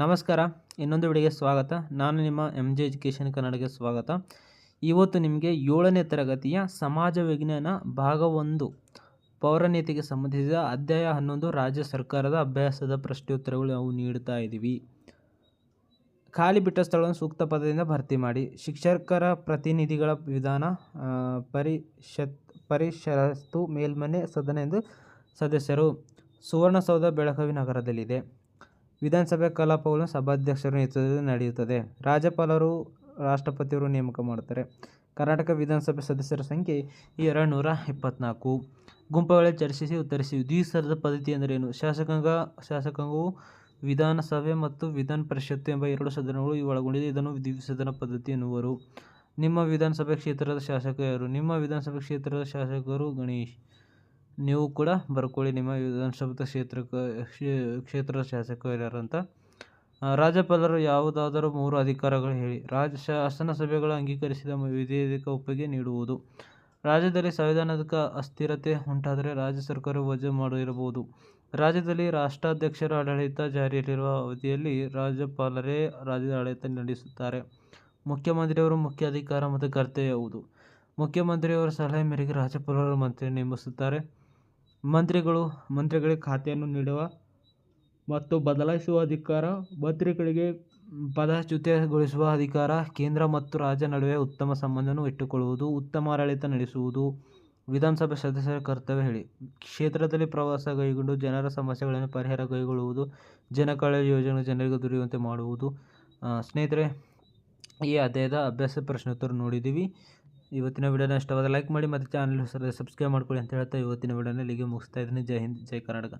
ನಮಸ್ಕಾರ, ಇನ್ನೊಂದು ವಿಡಿಯೋಗೆ ಸ್ವಾಗತ. ನಾನು ನಿಮ್ಮ ಎಂ ಜೆ ಎಜುಕೇಷನ್ ಕನ್ನಡಕ್ಕೆ ಸ್ವಾಗತ. ಇವತ್ತು ನಿಮಗೆ ಏಳನೇ ತರಗತಿಯ ಸಮಾಜ ವಿಜ್ಞಾನ ಭಾಗ ಒಂದು ಪೌರನೀತಿಗೆ ಸಂಬಂಧಿಸಿದ ಅಧ್ಯಾಯ ಹನ್ನೊಂದು, ರಾಜ್ಯ ಸರ್ಕಾರದ ಅಭ್ಯಾಸದ ಪ್ರಶ್ನೋತ್ತರಗಳು ನಾವು ನೀಡ್ತಾ ಇದ್ದೀವಿ. ಖಾಲಿ ಬಿಟ್ಟ ಸ್ಥಳವನ್ನು ಸೂಕ್ತ ಪದದಿಂದ ಭರ್ತಿ ಮಾಡಿ. ಶಿಕ್ಷಕರ ಪ್ರತಿನಿಧಿಗಳ ವಿಧಾನ ಪರಿಷತ್ ಪರಿಷರಸ್ತು ಮೇಲ್ಮನೆ ಸದನ ಎಂದು ಸದಸ್ಯರು ಸುವರ್ಣಸೌಧ ಬೆಳಗಾವಿ ನಗರದಲ್ಲಿದೆ. ವಿಧಾನಸಭೆ ಕಲಾಪಗಳು ಸಭಾಧ್ಯಕ್ಷರ ನೇತೃತ್ವದಲ್ಲಿ ನಡೆಯುತ್ತದೆ. ರಾಜ್ಯಪಾಲರು, ರಾಷ್ಟ್ರಪತಿಯವರು ನೇಮಕ ಮಾಡುತ್ತಾರೆ. ಕರ್ನಾಟಕ ವಿಧಾನಸಭೆ ಸದಸ್ಯರ ಸಂಖ್ಯೆ ಎರಡು ನೂರ ಇಪ್ಪತ್ತ್ನಾಲ್ಕು ಗುಂಪುಗಳಲ್ಲಿ ಚರ್ಚಿಸಿ ಉತ್ತರಿಸಿ, ದ್ವಿಸರದ ಪದ್ಧತಿ ಎಂದರೇನು? ಶಾಸಕಾಂಗ, ಶಾಸಕಾಂಗವು ವಿಧಾನಸಭೆ ಮತ್ತು ವಿಧಾನ ಪರಿಷತ್ತು ಎಂಬ ಎರಡು ಸದನಗಳು ಒಳಗೊಂಡಿದೆ. ಇದನ್ನು ದ್ವಿಸದನ ಪದ್ಧತಿ ಎನ್ನುವರು. ನಿಮ್ಮ ವಿಧಾನಸಭೆ ಕ್ಷೇತ್ರದ ಶಾಸಕ ಯಾರು? ನಿಮ್ಮ ವಿಧಾನಸಭೆ ಕ್ಷೇತ್ರದ ಶಾಸಕರು ಗಣೇಶ್. ನೀವು ಕೂಡ ಬರ್ಕೊಳ್ಳಿ ನಿಮ್ಮ ವಿಧಾನಸಭಾ ಕ್ಷೇತ್ರಕ್ಕೆ ಕ್ಷೇತ್ರ ಶಾಸಕರು ಯಾರು ಅಂತ. ರಾಜ್ಯಪಾಲರು ಯಾವುದಾದರೂ ಮೂರು ಅಧಿಕಾರಗಳು ಹೇಳಿ. ರಾಜ್ಯ ಶಾಸನ ಸಭೆಗಳು ಅಂಗೀಕರಿಸಿದ ವಿಧೇಯಕ ಒಪ್ಪಿಗೆ ನೀಡುವುದು. ರಾಜ್ಯದಲ್ಲಿ ಸಂವಿಧಾನದ ಅಸ್ಥಿರತೆ ಉಂಟಾದರೆ ರಾಜ್ಯ ಸರ್ಕಾರ ವಜಾ ಮಾಡಿರಬಹುದು. ರಾಜ್ಯದಲ್ಲಿ ರಾಷ್ಟ್ರಾಧ್ಯಕ್ಷರ ಆಡಳಿತ ಜಾರಿಯಲ್ಲಿರುವ ಅವಧಿಯಲ್ಲಿ ರಾಜ್ಯಪಾಲರೇ ರಾಜ್ಯದ ಆಡಳಿತ ನಡೆಸುತ್ತಾರೆ. ಮುಖ್ಯಮಂತ್ರಿಯವರು ಮುಖ್ಯ ಅಧಿಕಾರ ಮತ್ತು ಕರ್ತವ್ಯ ಯಾವುದು? ಮುಖ್ಯಮಂತ್ರಿಯವರ ಸಲಹೆ ಮೇರೆಗೆ ರಾಜ್ಯಪಾಲರು ಮಂತ್ರಿ ನೇಮಿಸುತ್ತಾರೆ. ಮಂತ್ರಿಗಳು ಮಂತ್ರಿಗಳಿಗೆ ಖಾತೆಯನ್ನು ನೀಡುವ ಮತ್ತು ಬದಲಾಯಿಸುವ ಅಧಿಕಾರ, ಮಂತ್ರಿಗಳಿಗೆ ಪದಚ್ಯುತಗೊಳಿಸುವ ಅಧಿಕಾರ, ಕೇಂದ್ರ ಮತ್ತು ರಾಜ್ಯ ನಡುವೆ ಉತ್ತಮ ಸಂಬಂಧವನ್ನು ಇಟ್ಟುಕೊಳ್ಳುವುದು, ಉತ್ತಮ ಆಡಳಿತ ನಡೆಸುವುದು, ವಿಧಾನಸಭೆ ಸದಸ್ಯರ ಕರ್ತವ್ಯ ಹೇಳಿ. ಕ್ಷೇತ್ರದಲ್ಲಿ ಪ್ರವಾಸ ಕೈಗೊಂಡು ಜನರ ಸಮಸ್ಯೆಗಳನ್ನು ಪರಿಹಾರ ಕೈಗೊಳ್ಳುವುದು, ಜನಕಲ್ಯಾಣ ಯೋಜನೆ ಜನರಿಗೆ ದೊರೆಯುವಂತೆ ಮಾಡುವುದು. ಸ್ನೇಹಿತರೆ, ಈ ಅಧ್ಯಾಯದ ಅಭ್ಯಾಸ ಪ್ರಶ್ನೋತ್ತರ ನೋಡಿದ್ದೀವಿ. ಇವತ್ತಿನ ವಿಡಿಯೋನ ಇಷ್ಟವಾದ ಲೈಕ್ ಮಾಡಿ ಮತ್ತು ಚಾನಲ್ ಸಬ್ಸ್ಕ್ರೈಬ್ ಮಾಡ್ಕೊಳ್ಳಿ ಅಂತ ಹೇಳ್ತಾ ಇವತ್ತಿನ ವಿಡಿಯೋನ ಇಲ್ಲಿಗೆ ಮುಗಿಸ್ತಾ ಇದ್ದೀನಿ. ಜೈ ಹಿಂದ್, ಜೈ ಕರ್ನಾಟಕ.